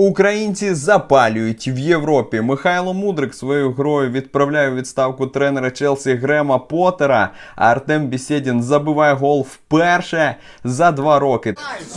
Українці запалюють в Європі. Михайло Мудрик своєю грою відправляє у відставку тренера Челсі Грема Поттера, а Артем Бісєдін забиває гол вперше за два роки.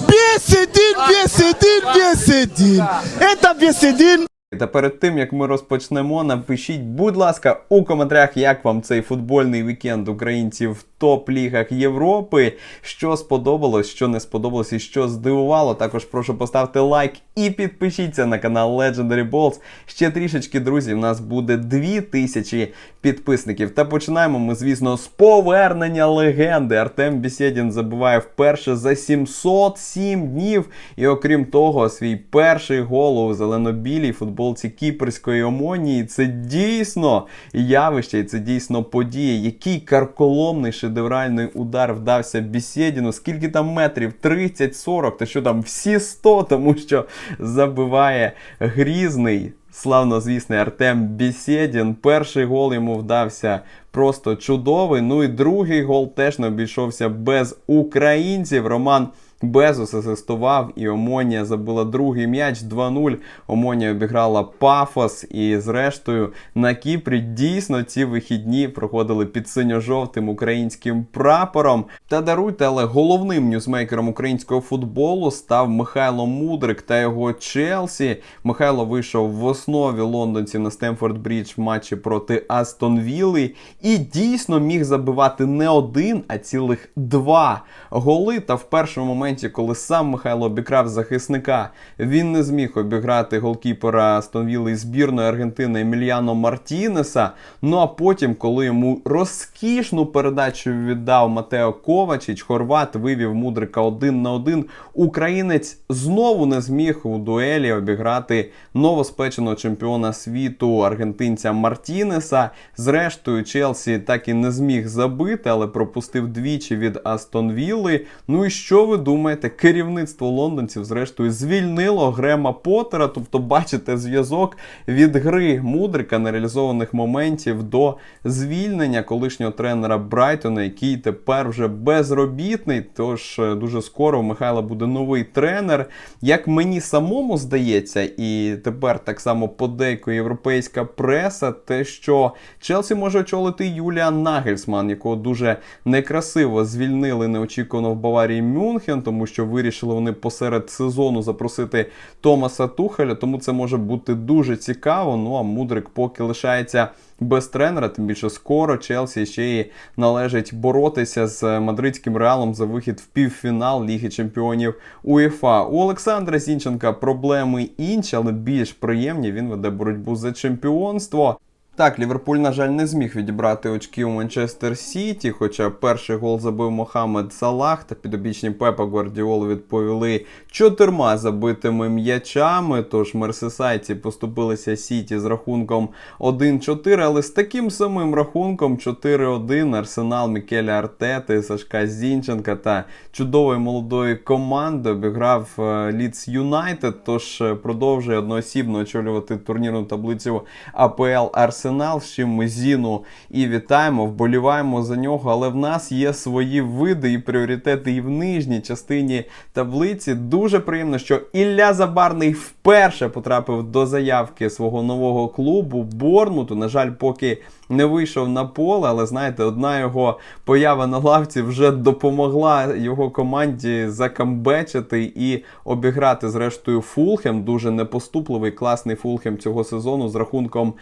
Беседин, Беседин, Беседин. Это Беседин. Та перед тим як ми розпочнемо, напишіть, будь ласка, у коментарях, як вам цей футбольний вікенд українців топ-лігах Європи. Що сподобалось, що не сподобалось і що здивувало. Також прошу поставити лайк і підпишіться на канал Legendary Balls. Ще трішечки, друзі, в нас буде 2000 підписників. Та починаємо ми, звісно, з повернення легенди. Артем Бісєдін забиває вперше за 707 днів. І окрім того, свій перший гол у зелено-білій футболці кіперської омонії. Це дійсно явище, і це дійсно подія. Який карколомний шедевральний удар вдався Бісєдіну. Скільки там метрів? 30-40, та що там всі 100, тому що забиває грізний. Славно звісний Артем Бісєдін. Перший гол йому вдався просто чудовий. Ну і другий гол теж не обійшовся без українців. Роман Безус асистував, і Омонія забила другий м'яч 2-0. Омонія обіграла Пафос. І зрештою на Кіпрі дійсно ці вихідні проходили під синьо-жовтим українським прапором. Та даруйте, але головним ньюзмейкером українського футболу став Михайло Мудрик та його Челсі. Михайло вийшов в основі лондонців на Стемфорд Брідж в матчі проти Астон Вілли і дійсно міг забивати не один, а цілих два голи. Та в першому моменті, коли сам Михайло обікрав захисника, він не зміг обіграти голкіпера Астон Вілли збірної Аргентини Емільяно Мартінеса. Ну а потім, коли йому розкішну передачу віддав Матео Ковачич, Хорват вивів Мудрика один на один. Українець знову не зміг у дуелі обіграти новоспеченого чемпіона світу аргентинця Мартінеса. Зрештою, Челсі так і не зміг забити, але пропустив двічі від Астон Вілли. Ну і що ви думаєте? Керівництво лондонців, зрештою, звільнило Грема Поттера. Тобто, бачите зв'язок від гри Мудрика нереалізованих моментів до звільнення колишнього тренера Брайтона, який тепер вже безробітний. Тож е, дуже скоро у Михайла буде новий тренер. Як мені самому здається, і тепер так само подейкує європейська преса, те, що Челсі може очолити Юліан Нагельсман, якого дуже некрасиво звільнили неочікувано в Баварії Мюнхен, тому що вирішили вони посеред сезону запросити Томаса Тухеля. Тому це може бути дуже цікаво. Ну а Мудрик поки лишається без тренера, тим більше скоро Челсі ще й належить боротися з мадридським реалом за вихід в півфінал Ліги Чемпіонів УЄФА. У Олександра Зінченка проблеми інші, але більш приємні. Він веде боротьбу за чемпіонство. Так, Ліверпуль, на жаль, не зміг відібрати очки у Манчестер Сіті, хоча перший гол забив Мохамед Салах та підопічні Пепа Гвардіолу відповіли чотирма забитими м'ячами. Тож мерсисайці поступилися Сіті з рахунком 1-4, але з таким самим рахунком 4-1 арсенал Мікеля Артети, Сашка Зінченка та чудової молодої команди обіграв е, Ліц Юнайтед. Тож е, продовжує одноосібно очолювати турнірну таблицю АПЛ Арсенал. Арсенал, з чим ми Зіну і вітаємо, вболіваємо за нього. Але в нас є свої види і пріоритети і в нижній частині таблиці. Дуже приємно, що Ілля Забарний вперше потрапив до заявки свого нового клубу Борнмуту. На жаль, поки не вийшов на поле, але знаєте, одна його поява на лавці вже допомогла його команді закамбечити і обіграти зрештою Фулхем. Дуже непоступливий, класний Фулхем цього сезону з рахунком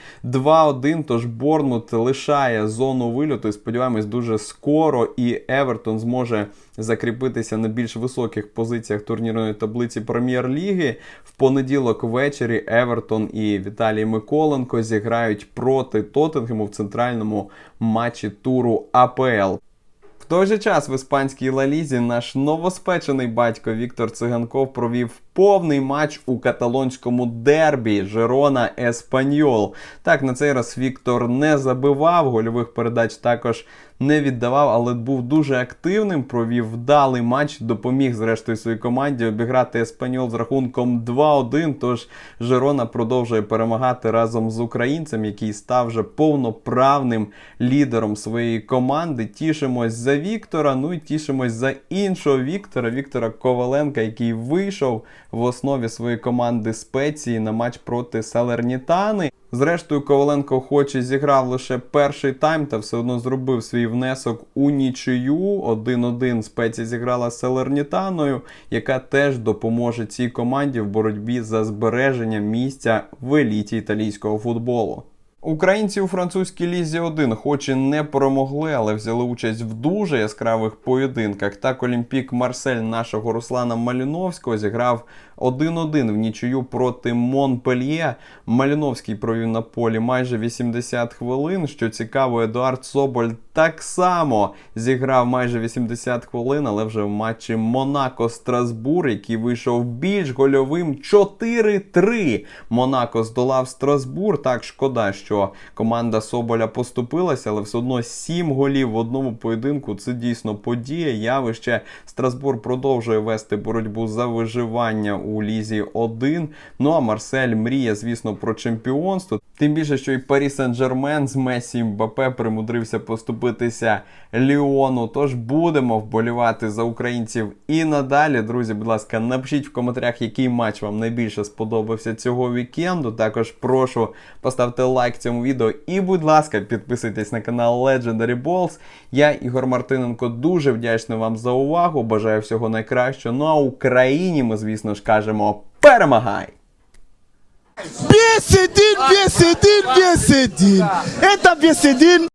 2-1. Тож Борнмут лишає зону вильоту. І сподіваємось, дуже скоро і Евертон зможе закріпитися на більш високих позиціях турнірної таблиці прем'єр-ліги. В понеділок ввечері Евертон і Віталій Миколенко зіграють проти Тоттенгему в центральному матчі туру АПЛ. Той же час в іспанській лалізі наш новоспечений батько Віктор Циганков провів повний матч у каталонському дербі Жерона Еспаньол. Так, на цей раз Віктор не забивав, гольових передач також не віддавав, але був дуже активним. Провів вдалий матч, допоміг зрештою своїй команді обіграти Еспаньол з рахунком 2-1. Тож Жерона продовжує перемагати разом з українцем, який став вже повноправним лідером своєї команди. Тішимось за Віктора. Ну і тішимось за іншого Віктора, Віктора Коваленка, який вийшов в основі своєї команди спеції на матч проти Салернітани. Зрештою, Коваленко хоч і зіграв лише перший тайм, та все одно зробив свій внесок у нічию. 1-1 спеція зіграла з Салернітаною, яка теж допоможе цій команді в боротьбі за збереження місця в еліті італійського футболу. Українці у французькій лізі 1 хоч і не перемогли, але взяли участь в дуже яскравих поєдинках. Так Олімпік Марсель нашого Руслана Маліновського зіграв 1-1 в нічию проти Монпельє. Маліновський провів на полі майже 80 хвилин. Що цікаво, Едуард Соболь так само зіграв майже 80 хвилин, але вже в матчі Монако Страсбур, який вийшов більш гольовим 4-3. Монако здолав Страсбур. Так шкода, що команда Соболя поступилася, але все одно 7 голів в одному поєдинку. Це дійсно подія. Явище Страсбур продовжує вести боротьбу за виживання у лізі 1. Ну а Марсель мріє, звісно, про чемпіонство. Тим більше, що і Парі Сен-Жермен з Месі і Мбапе примудрився поступитися Ліону. Тож будемо вболівати за українців і надалі. Друзі, будь ласка, напишіть в коментарях, який матч вам найбільше сподобався цього вікенду. Також прошу поставити лайк цьому відео і, будь ласка, підписуйтесь на канал Legendary Balls. Я, Ігор Мартиненко, дуже вдячний вам за увагу. Бажаю всього найкращого. Ну а Україні ми, звісно ж, кажемо перемагай! Беседин, Беседин, Беседин. Это Беседин.